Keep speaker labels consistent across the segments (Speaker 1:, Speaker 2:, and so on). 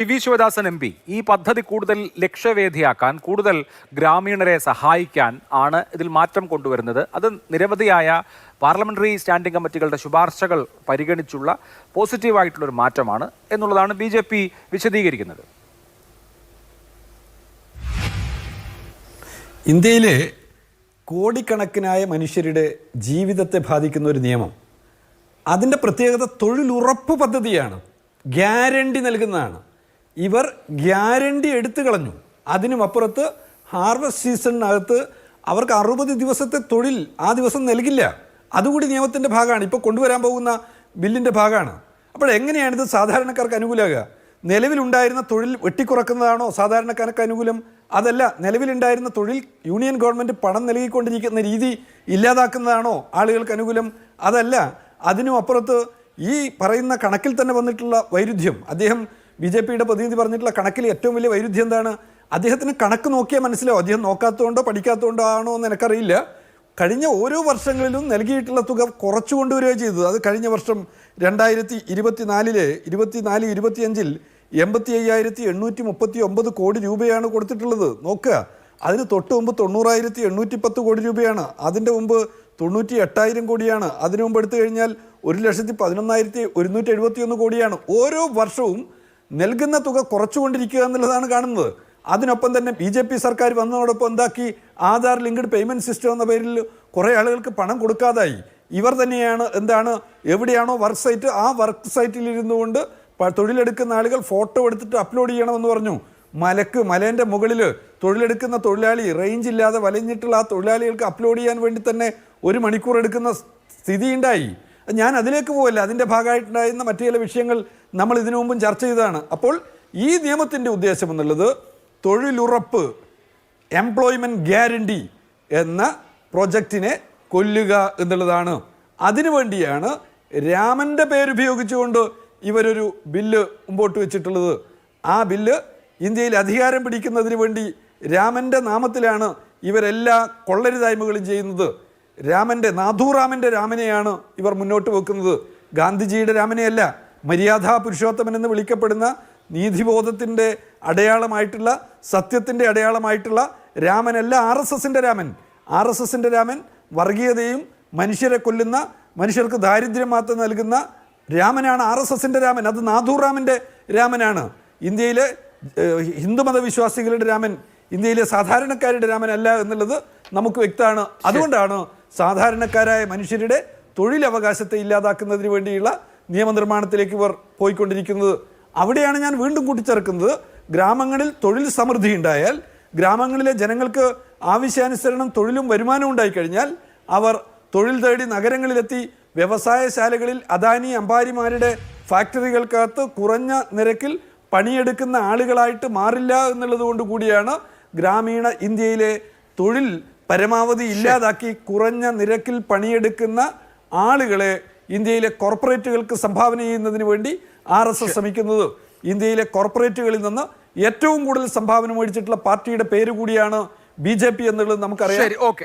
Speaker 1: P V Sivadasan M P. ഈ പദ്ധതി കൂടുതൽ ലക്ഷ്യവേദിയാക്കാൻ കൂടുതൽ ഗ്രാമീണരെ സഹായിക്കാൻ ആണ് ഇതിൽ മാറ്റം കൊണ്ടുവരുന്നത്. അത് നിരവധിയായ പാർലമെന്ററി സ്റ്റാൻഡിംഗ് കമ്മിറ്റികളുടെ ശുപാർശകൾ പരിഗണിച്ചുള്ള പോസിറ്റീവായിട്ടുള്ളൊരു മാറ്റമാണ് എന്നുള്ളതാണ് ബി ജെ പി വിശദീകരിക്കുന്നത്.
Speaker 2: ഇന്ത്യയിലെ കോടിക്കണക്കിനായ മനുഷ്യരുടെ ജീവിതത്തെ ബാധിക്കുന്ന ഒരു നിയമം. അതിന്റെ പ്രത്യേകത തൊഴിലുറപ്പ് പദ്ധതിയാണ്. ഗ്യാരണ്ടി നൽകുന്നതാണ്. ഇവർ ഗ്യാരണ്ടി എടുത്തു കളഞ്ഞു. അതിനും അപ്പുറത്ത് ഹാർവസ്റ്റ് സീസണിനകത്ത് അവർക്ക് അറുപത് ദിവസത്തെ തൊഴിൽ ആ ദിവസം നൽകില്ല. അതുകൂടി നിയമത്തിന്റെ ഭാഗമാണ്. ഇപ്പോൾ കൊണ്ടുവരാൻ പോകുന്ന ബില്ലിന്റെ ഭാഗമാണ്. അപ്പോൾ എങ്ങനെയാണിത് സാധാരണക്കാർക്ക് അനുകൂലമാകുക? നിലവിലുണ്ടായിരുന്ന തൊഴിൽ വെട്ടിക്കുറക്കുന്നതാണോ സാധാരണക്കാർക്ക് അനുകൂലം? അതല്ല നിലവിലുണ്ടായിരുന്ന തൊഴിൽ യൂണിയൻ ഗവൺമെന്റ് പണം നൽകിക്കൊണ്ടിരിക്കുന്ന രീതി ഇല്ലാതാക്കുന്നതാണോ ആളുകൾക്ക് അനുകൂലം? അതല്ല അതിനും അപ്പുറത്ത് ഈ പറയുന്ന കണക്കിൽ തന്നെ വന്നിട്ടുള്ള വൈരുദ്ധ്യം. അദ്ദേഹം ബി ജെ പിയുടെ പ്രതിനിധി പറഞ്ഞിട്ടുള്ള കണക്കിൽ ഏറ്റവും വലിയ വൈരുദ്ധ്യം എന്താണ്? അദ്ദേഹത്തിന് കണക്ക് നോക്കിയാൽ മനസ്സിലാവും. അദ്ദേഹം നോക്കാത്തതുകൊണ്ടോ പഠിക്കാത്തതുകൊണ്ടോ ആണോ എന്ന് എനിക്കറിയില്ല. കഴിഞ്ഞ ഓരോ വർഷങ്ങളിലും നൽകിയിട്ടുള്ള തുക കുറച്ചു കൊണ്ടുവരിക ചെയ്തത് അത് കഴിഞ്ഞ വർഷം രണ്ടായിരത്തി ഇരുപത്തിനാലിൽ ഇരുപത്തിനാല് ഇരുപത്തിയഞ്ചിൽ എൺപത്തി അയ്യായിരത്തി എണ്ണൂറ്റി മുപ്പത്തി ഒമ്പത് കോടി രൂപയാണ് കൊടുത്തിട്ടുള്ളത്. നോക്കുക. അതിന് തൊട്ട് മുമ്പ് തൊണ്ണൂറായിരത്തി എണ്ണൂറ്റി പത്ത് കോടി രൂപയാണ്. അതിന്റെ മുമ്പ് തൊണ്ണൂറ്റി എട്ടായിരം കോടിയാണ്. അതിനു മുമ്പ് എടുത്തു കഴിഞ്ഞാൽ ഒരു ലക്ഷത്തി പതിനൊന്നായിരത്തി ഒരുന്നൂറ്റി എഴുപത്തി ഒന്ന് കോടിയാണ്. ഓരോ വർഷവും നൽകുന്ന തുക കുറച്ചുകൊണ്ടിരിക്കുക എന്നുള്ളതാണ് കാണുന്നത്. അതിനൊപ്പം തന്നെ ബി ജെ പി സർക്കാർ വന്നതോടൊപ്പം എന്താക്കി? ആധാർ ലിങ്ക്ഡ് പേയ്മെന്റ് സിസ്റ്റം എന്ന പേരിൽ കുറേ ആളുകൾക്ക് പണം കൊടുക്കാതായി. ഇവർ തന്നെയാണ് എന്താണ്? എവിടെയാണോ വർക്ക് സൈറ്റ് ആ വർക്ക് സൈറ്റിൽ ഇരുന്നു കൊണ്ട് തൊഴിലെടുക്കുന്ന ആളുകൾ ഫോട്ടോ എടുത്തിട്ട് അപ്ലോഡ് ചെയ്യണമെന്ന് പറഞ്ഞു. മലക്ക് മലേന്റെ മുകളിൽ തൊഴിലെടുക്കുന്ന തൊഴിലാളി റേഞ്ച് ഇല്ലാതെ വലഞ്ഞിട്ടുള്ള ആ തൊഴിലാളികൾക്ക് അപ്ലോഡ് ചെയ്യാൻ വേണ്ടി തന്നെ ഒരു മണിക്കൂർ എടുക്കുന്ന സ്ഥിതി ഉണ്ടായി ഞാൻ അതിലേക്ക് പോവല്ല. അതിന്റെ ഭാഗമായിട്ടുണ്ടായിരുന്ന മറ്റു ചില വിഷയങ്ങൾ നമ്മൾ ഇതിനു മുമ്പും ചർച്ച ചെയ്തതാണ്. അപ്പോൾ ഈ നിയമത്തിന്റെ ഉദ്ദേശം എന്നുള്ളത് തൊഴിലുറപ്പ് എംപ്ലോയ്മെന്റ് ഗ്യാരണ്ടി എന്ന പ്രൊജക്റ്റിനെ കൊല്ലുക എന്നുള്ളതാണ്. അതിനുവേണ്ടിയാണ് രാമന്റെ പേരുപയോഗിച്ചുകൊണ്ട് ഇവരൊരു ബില്ല് മുമ്പോട്ട് വെച്ചിട്ടുള്ളത്. ആ ബില്ല് ഇന്ത്യയിൽ അധികാരം പിടിക്കുന്നതിന് വേണ്ടി രാമന്റെ നാമത്തിലാണ് ഇവരെല്ലാ കൊള്ളരുതായ്മകളും ചെയ്യുന്നത്. രാമന്റെ നാഥൂറാമന്റെ രാമനെയാണ് ഇവർ മുന്നോട്ട് വെക്കുന്നത്. ഗാന്ധിജിയുടെ രാമനെയല്ല മര്യാദാ പുരുഷോത്തമൻ എന്ന് വിളിക്കപ്പെടുന്ന നീതിബോധത്തിന്റെ അടയാളമായിട്ടുള്ള സത്യത്തിന്റെ അടയാളമായിട്ടുള്ള രാമനല്ല ആർ എസ് എസിന്റെ രാമൻ. ആർ എസ് എസിന്റെ രാമൻ വർഗീയതയും മനുഷ്യരെ കൊല്ലുന്ന മനുഷ്യർക്ക് ദാരിദ്ര്യം മാത്രം നൽകുന്ന രാമനാണ് ആർ എസ് എസിന്റെ രാമൻ. അത് നാഥൂറാമിന്റെ രാമനാണ്. ഇന്ത്യയിലെ ഹിന്ദുമതവിശ്വാസികളുടെ ഹിന്ദുമത വിശ്വാസികളുടെ രാമൻ ഇന്ത്യയിലെ സാധാരണക്കാരുടെ രാമനല്ല എന്നുള്ളത് നമുക്ക് വ്യക്തമാണ്. അതുകൊണ്ടാണ് സാധാരണക്കാരായ മനുഷ്യരുടെ തൊഴിലവകാശത്തെ ഇല്ലാതാക്കുന്നതിന് വേണ്ടിയുള്ള നിയമനിർമ്മാണത്തിലേക്ക് ഇവർ പോയിക്കൊണ്ടിരിക്കുന്നത്. അവിടെയാണ് ഞാൻ വീണ്ടും കൂട്ടിച്ചേർക്കുന്നത്. ഗ്രാമങ്ങളിൽ തൊഴിൽ സമൃദ്ധി ഉണ്ടായാൽ ഗ്രാമങ്ങളിലെ ജനങ്ങൾക്ക് ആവശ്യാനുസരണം തൊഴിലും വരുമാനവും ഉണ്ടായിക്കഴിഞ്ഞാൽ അവർ തൊഴിൽ തേടി നഗരങ്ങളിലെത്തി വ്യവസായശാലകളിൽ അദാനി അമ്പാരിമാരുടെ ഫാക്ടറികൾക്കകത്ത് കുറഞ്ഞ നിരക്കിൽ പണിയെടുക്കുന്ന ആളുകളായിട്ട് മാറില്ല എന്നുള്ളത് കൊണ്ട് കൂടിയാണ് ഗ്രാമീണ ഇന്ത്യയിലെ തൊഴിൽ പരമാവധി ഇല്ലാതാക്കി കുറഞ്ഞ നിരക്കിൽ പണിയെടുക്കുന്ന ആളുകളെ ഇന്ത്യയിലെ കോർപ്പറേറ്റുകൾക്ക് സംഭാവന ചെയ്യുന്നതിന് വേണ്ടി ആർ എസ് എസ് ശ്രമിക്കുന്നത് ഇന്ത്യയിലെ കോർപ്പറേറ്റുകളിൽ നിന്ന് ഏറ്റവും കൂടുതൽ സംഭാവന മേടിച്ചിട്ടുള്ള പാർട്ടിയുടെ പേര് കൂടിയാണ് ബി ജെ പി എന്നുള്ളത് നമുക്കറിയാം.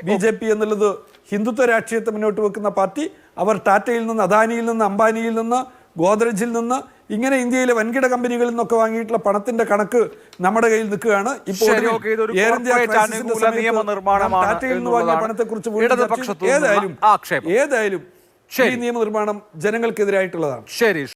Speaker 2: ബി ജെ പി എന്നുള്ളത് ഹിന്ദുത്വ രാഷ്ട്രീയത്തെ മുന്നോട്ട് വെക്കുന്ന പാർട്ടി. അവർ ടാറ്റയിൽ നിന്ന് അദാനിയിൽ നിന്ന് അംബാനിയിൽ നിന്ന് ഗോദ്രജിൽ നിന്ന് ഇങ്ങനെ ഇന്ത്യയിലെ വൻകിട കമ്പനികളിൽ നിന്നൊക്കെ വാങ്ങിയിട്ടുള്ള പണത്തിന്റെ കണക്ക് നമ്മുടെ കയ്യിൽ നിൽക്കുകയാണ്. ഇപ്പോൾ എയർ ഇന്ത്യ
Speaker 1: നിയമനിർമ്മാണമാണ്
Speaker 2: ടാറ്റയിൽ നിന്ന് വാങ്ങിയ ഏതായാലും. ഏതായാലും ഈ നിയമനിർമ്മാണം ജനങ്ങൾക്കെതിരായിട്ടുള്ളതാണ്.
Speaker 1: ശരി